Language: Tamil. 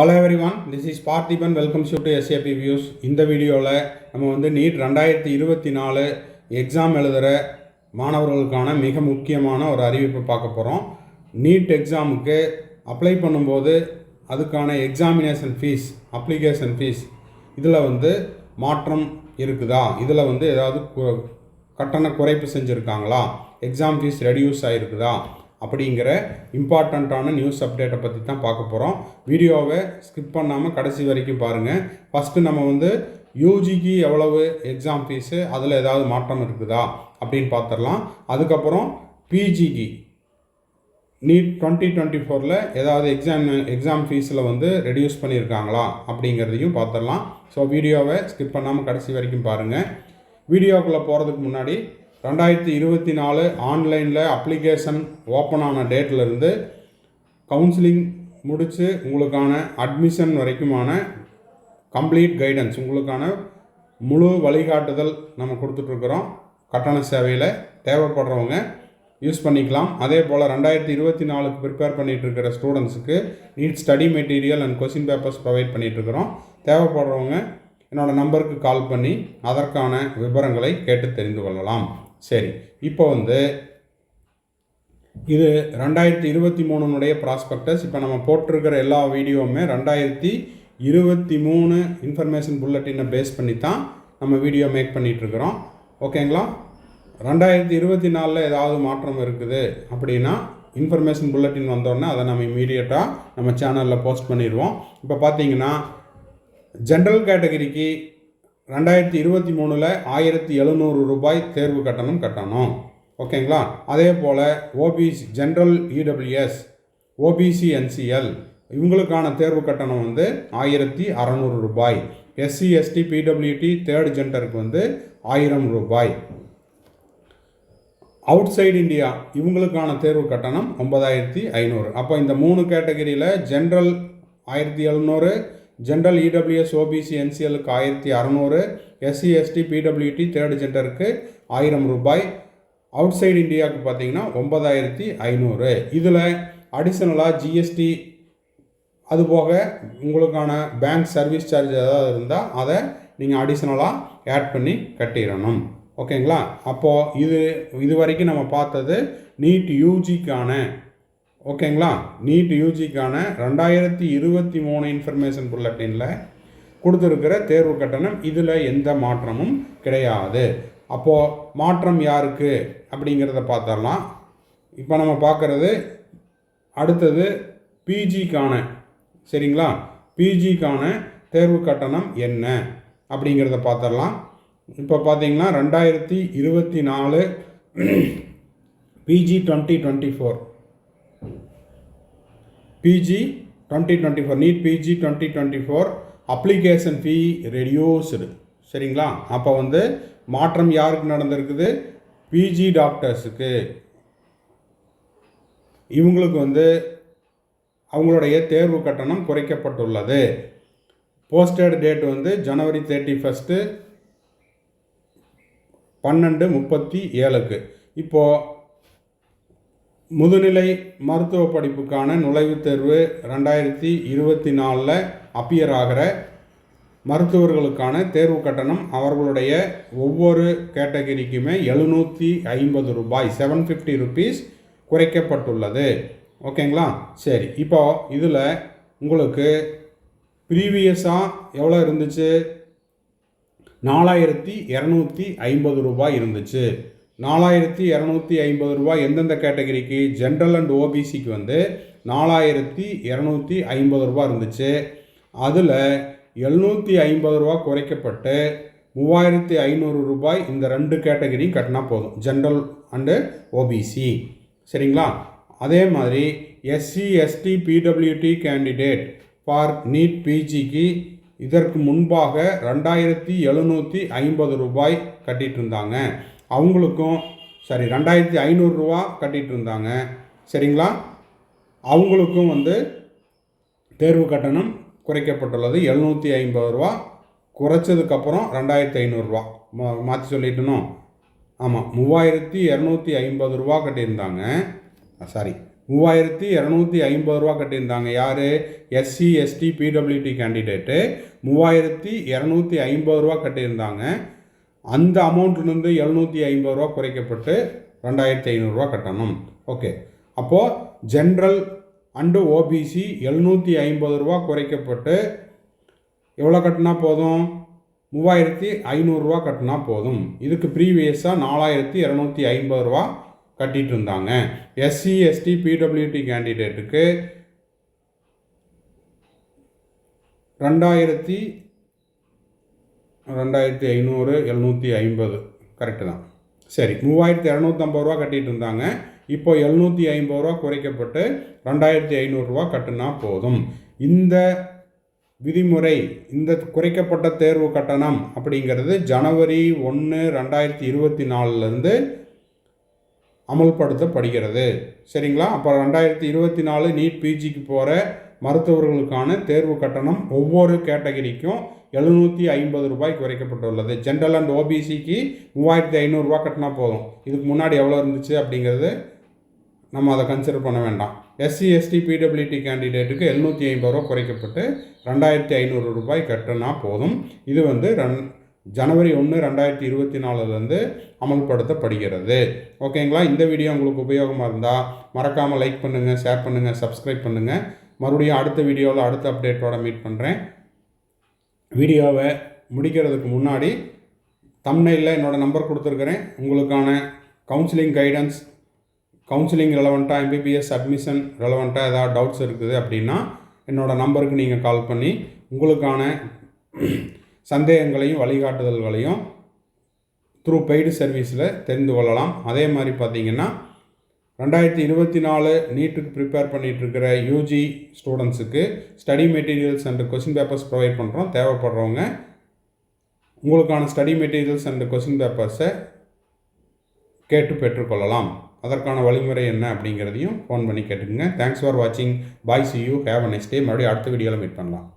Hello everyone this is Parthiban welcome you to SAP views இந்த வீடியோவில் நம்ம வந்து நீட் ரெண்டாயிரத்தி இருபத்தி நாலு எக்ஸாம் எழுதுகிற மாணவர்களுக்கான மிக முக்கியமான ஒரு அறிவிப்பை பார்க்க போகிறோம் நீட் எக்ஸாமுக்கு அப்ளை பண்ணும்போது அதுக்கான எக்ஸாமினேஷன் ஃபீஸ் அப்ளிகேஷன் ஃபீஸ் இதில் வந்து மாற்றம் இருக்குதா? இதில் வந்து ஏதாவது கட்டண குறைப்பு செஞ்சுருக்காங்களா? எக்ஸாம் ஃபீஸ் ரெடியூஸ் ஆகிருக்குதா அப்படிங்கிற இம்பார்ட்டண்ட்டான நியூஸ் அப்டேட்டை பற்றி தான் பார்க்க போகிறோம் வீடியோவை ஸ்கிப் பண்ணாமல் கடைசி வரைக்கும் பாருங்கள் ஃபஸ்ட்டு நம்ம வந்து யூஜிக்கு எவ்வளவு எக்ஸாம் ஃபீஸு அதில் ஏதாவது மாற்றம் இருக்குதா அப்படின்னு பார்த்துடலாம் அதுக்கப்புறம் பிஜிக்கு நீட் டுவெண்ட்டி டுவெண்ட்டி ஃபோரில் ஏதாவது எக்ஸாம் எக்ஸாம் ஃபீஸில் வந்து ரெடியூஸ் பண்ணியிருக்காங்களா அப்படிங்கிறதையும் பார்த்துடலாம் ஸோ வீடியோவை ஸ்கிப் பண்ணாமல் கடைசி வரைக்கும் பாருங்கள் வீடியோக்குள்ளே போகிறதுக்கு முன்னாடி ரெண்டாயிரத்தி இருபத்தி நாலு ஆன்லைனில் அப்ளிகேஷன் ஓப்பன் ஆன டேட்லேருந்து கவுன்சிலிங் முடித்து உங்களுக்கான அட்மிஷன் வரைக்குமான கம்ப்ளீட் கைடன்ஸ் உங்களுக்கான முழு வழிகாட்டுதல் நம்ம கொடுத்துட்ருக்குறோம். கட்டண சேவையில் தேவைப்படுறவங்க யூஸ் பண்ணிக்கலாம். அதே போல் ரெண்டாயிரத்தி இருபத்தி நாலுக்கு ப்ரிப்பேர் பண்ணிகிட்ருக்கிற ஸ்டூடெண்ட்ஸுக்கு NEET study material and question papers provide பண்ணிகிட்ருக்குறோம் தேவைப்படுறவங்க என்னோடய நம்பருக்கு கால் பண்ணி அதற்கான விவரங்களை கேட்டு தெரிந்து கொள்ளலாம். சரி இப்போ வந்து இது ரெண்டாயிரத்தி இருபத்தி மூணுனுடைய ப்ராஸ்பெக்டஸ் இப்போ நம்ம போட்டிருக்கிற எல்லா வீடியோவுமே ரெண்டாயிரத்தி இருபத்தி மூணு இன்ஃபர்மேஷன் புல்லட்டினை பேஸ் பண்ணி தான் நம்ம வீடியோ மேக் பண்ணிகிட்ருக்குறோம் ஓகேங்களா ரெண்டாயிரத்தி இருபத்தி நாலில் ஏதாவது மாற்றம் இருக்குது அப்படின்னா இன்ஃபர்மேஷன் புல்லட்டின் வந்தோடனே அதை நம்ம இமீடியட்டாக நம்ம சேனலில் போஸ்ட் பண்ணிடுவோம் இப்போ பார்த்தீங்கன்னா ஜென்ரல் கேட்டகரிக்கு ரெண்டாயிரத்தி இருபத்தி மூணில் ஆயிரத்தி எழுநூறு ரூபாய் தேர்வு கட்டணம் கட்டணும். ஓகேங்களா? அதே போல் OBC general EWS OBC NCL இவங்களுக்கான தேர்வு கட்டணம் வந்து ஆயிரத்தி அறநூறு ரூபாய். எஸ்சி எஸ்டி பிடபிள்யூடி தேர்ட் ஜென்டருக்கு வந்து ஆயிரம் ரூபாய். அவுட் சைடு இந்தியா இவங்களுக்கான தேர்வு கட்டணம் ஒன்பதாயிரத்தி ஐநூறு. அப்போ இந்த மூணு கேட்டகரியில் ஜென்ரல் ஆயிரத்தி எழுநூறு ஜென்ரல் இடபிள்யூஎஸ் ஓபிசி என்சிஎலுக்கு ஆயிரத்தி அறநூறு எஸ்சி எஸ்டி பிடபிள்யூடி தேர்ட் ஜெண்டருக்கு ஆயிரம் ரூபாய். அவுட் சைடு இந்தியாவுக்கு பார்த்தீங்கன்னா ஒன்பதாயிரத்தி ஐநூறு. இதில் அடிஷ்னலாக ஜிஎஸ்டி அதுபோக உங்களுக்கான பேங்க் சர்வீஸ் சார்ஜ் ஏதாவது இருந்தால் அதை நீங்கள் அடிஷ்னலாக ஆட் பண்ணி கட்டிடணும். ஓகேங்களா அப்போது இது இது வரைக்கும் நம்ம பார்த்தது நீட் யூஜிக்கான ஓகேங்களா? நீட் யூஜிக்கான ரெண்டாயிரத்தி இருபத்தி மூணு இன்ஃபர்மேஷன் புல்லட்டினில் கொடுத்துருக்கிற தேர்வு கட்டணம் இதில் எந்த மாற்றமும் கிடையாது. அப்போது மாற்றம் யாருக்கு அப்படிங்கிறத பார்த்தரலாம் இப்போ நம்ம பார்க்குறது அடுத்தது பிஜிக்கான சரிங்களா? பிஜிக்கான தேர்வு கட்டணம் என்ன அப்படிங்கிறத பார்த்துடலாம். இப்போ பார்த்தீங்கன்னா ரெண்டாயிரத்தி இருபத்தி நாலு PG twenty twenty four PG twenty twenty four NEET PG twenty twenty four application fee reduced சரிங்களா? அப்போ வந்து மாற்றம் யாருக்கு நடந்திருக்குது? பிஜி டாக்டர்ஸுக்கு இவங்களுக்கு வந்து அவங்களுடைய தேர்வு கட்டணம் குறைக்கப்பட்டுள்ளது. போஸ்டட் டேட் வந்து ஜனவரி தேர்ட்டி ஃபஸ்ட்டு பன்னெண்டு முப்பத்தி ஏழுக்கு. இப்போது முதுநிலை மருத்துவ படிப்புக்கான நுழைவுத் தேர்வு ரெண்டாயிரத்தி இருபத்தி நாலில் அப்பியர் ஆகிற மருத்துவர்களுக்கான தேர்வு கட்டணம் அவர்களுடைய ஒவ்வொரு கேட்டகரிக்குமே எழுநூற்றி ஐம்பது ரூபாய் செவன் ஃபிஃப்டி ருபீஸ் குறைக்கப்பட்டுள்ளது. ஓகேங்களா? சரி இப்போ இதில் உங்களுக்கு ப்ரீவியஸாக எவ்வளோ இருந்துச்சு? நாலாயிரத்தி இரநூத்தி ஐம்பது ரூபாய் இருந்துச்சு. நாலாயிரத்தி இரநூத்தி ஐம்பது ரூபாய் எந்தெந்த கேட்டகரிக்கு ஜென்ரல் அண்ட் ஓபிசிக்கு வந்து நாலாயிரத்தி இரநூத்தி ஐம்பது ரூபா இருந்துச்சு. அதில் எழுநூற்றி ஐம்பது ரூபா குறைக்கப்பட்டு மூவாயிரத்தி ஐநூறு ரூபாய் இந்த ரெண்டு கேட்டகரியும் கட்டினா போதும் ஜென்ரல் அண்டு ஓபிசி சரிங்களா? அதே மாதிரி SC ST PWD candidate for NEET பிஜிக்கு இதற்கு முன்பாக ரெண்டாயிரத்தி எழுநூற்றி ஐம்பது ரூபாய் கட்டிகிட்டு இருந்தாங்க. அவங்களுக்கும் சரி ரெண்டாயிரத்தி ஐநூறுரூவா கட்டிகிட்டு இருந்தாங்க. சரிங்களா? அவங்களுக்கும் வந்து தேர்வு கட்டணம் குறைக்கப்பட்டுள்ளது. எழுநூற்றி ஐம்பது ரூபா. குறைச்சதுக்கப்புறம் ரெண்டாயிரத்தி ஐநூறுரூவா மா மாற்றி சொல்லிட்டணும். ஆமாம் மூவாயிரத்தி இரநூத்தி ஐம்பது ரூபா கட்டியிருந்தாங்க. சாரி மூவாயிரத்தி இரநூத்தி ஐம்பது ரூபா கட்டியிருந்தாங்க யார்? SC ST PWD candidate. மூவாயிரத்தி இரநூத்தி ஐம்பது ரூபா கட்டியிருந்தாங்க. அந்த அமௌண்ட்லேருந்து எழுநூற்றி ஐம்பது ரூபா குறைக்கப்பட்டு ரெண்டாயிரத்தி ஐநூறுரூவா கட்டணும். ஓகே. அப்போது ஜென்ரல் அண்டு ஓபிசி எழுநூற்றி ஐம்பது ரூபா குறைக்கப்பட்டு எவ்வளோ கட்டினா போதும்? மூவாயிரத்தி ஐநூறுரூவா கட்டினா போதும். இதுக்கு ப்ரீவியஸாக நாலாயிரத்தி இரநூத்தி ஐம்பது ரூபா கட்டிகிட்டு இருந்தாங்க. எஸ்சி எஸ்டி பிடபிள்யூடி கேண்டிடேட்டுக்கு ரெண்டாயிரத்தி ரெண்டாயிரத்தி ஐநூறு எழுநூற்றி ஐம்பது. கரெக்டு தான். சரி மூவாயிரத்தி இரநூத்தம்பது ரூபா கட்டிகிட்டு இருந்தாங்க. இப்போ எழுநூற்றி ஐம்பது ரூபா குறைக்கப்பட்டு ரெண்டாயிரத்தி ஐநூறுரூவா கட்டினா போதும். இந்த விதிமுறை இந்த குறைக்கப்பட்ட தேர்வு கட்டணம் அப்படிங்கிறது ஜனவரி ஒன்று ரெண்டாயிரத்தி இருபத்தி நாலுலேருந்து அமல்படுத்தப்படுகிறது. சரிங்களா? அப்போ ரெண்டாயிரத்தி இருபத்தி நாலு நீட் பிஜிக்கு போகிற மருத்துவர்களுக்கான தேர்வு கட்டணம் ஒவ்வொரு கேட்டகரிக்கும் எழுநூற்றி ஐம்பது ரூபாய் குறைக்கப்பட்டுள்ளது. ஜென்ரல் அண்ட் ஓபிசிக்கு மூவாயிரத்தி ஐநூறுரூவா கட்டினா போதும். இதுக்கு முன்னாடி எவ்வளோ இருந்துச்சு அப்படிங்கிறது நம்ம அதை கன்சிடர் பண்ண வேண்டாம். எஸ்சி எஸ்டி பிடபிள்யூடி கேண்டிடேட்டுக்கு எழுநூற்றி ஐம்பது ரூபா குறைக்கப்பட்டு ரெண்டாயிரத்தி ஐநூறு ரூபாய் கட்டினா போதும். இது வந்து ரன் ஜனவரி ஒன்று ரெண்டாயிரத்தி இருபத்தி நாலுலேருந்து அமல்படுத்தப்படுகிறது. ஓகேங்களா இந்த வீடியோ உங்களுக்கு உபயோகமாக இருந்தால் மறக்காமல் லைக் பண்ணுங்கள் ஷேர் பண்ணுங்கள் சப்ஸ்கிரைப் பண்ணுங்கள் மறுபடியும் அடுத்த வீடியோவில் அடுத்த அப்டேட்டோட மீட் பண்ணுறேன் வீடியோவை முடிக்கிறதுக்கு முன்னாடி தம்னையில் என்னோடய நம்பர் கொடுத்துருக்குறேன். உங்களுக்கான கவுன்சிலிங் கைடன்ஸ் கவுன்சிலிங் ரெலவெண்ட்டாக எம்பிபிஎஸ் அட்மிஷன் ரெலவெண்ட்டாக ஏதாவது டவுட்ஸ் இருக்குது அப்படின்னா என்னோடய நம்பருக்கு நீங்கள் கால் பண்ணி உங்களுக்கான சந்தேகங்களையும் வழிகாட்டுதல்களையும் த்ரூ பெய்டு சர்வீஸில் தெரிந்து கொள்ளலாம். அதே மாதிரி பார்த்தீங்கன்னா ரெண்டாயிரத்தி இருபத்தி நாலு நீட்டுக்கு ப்ரிப்பேர் பண்ணிகிட்ருக்கிற யூஜி ஸ்டூடெண்ட்ஸுக்கு study materials and question papers provide பண்ணுறோம் தேவைப்படுறவங்க உங்களுக்கான ஸ்டடி மெட்டீரியல்ஸ் அண்ட் கொஷின் பேப்பர்ஸை கேட்டு பெற்றுக்கொள்ளலாம். அதற்கான வழிமுறை என்ன அப்படிங்கிறதையும் ஃபோன் பண்ணி கேட்டுக்கோங்க. தேங்க்ஸ் ஃபார் வாட்சிங் bye see you have a next day மறுபடியும் அடுத்த வீடியோவில் மீட் பண்ணலாம்.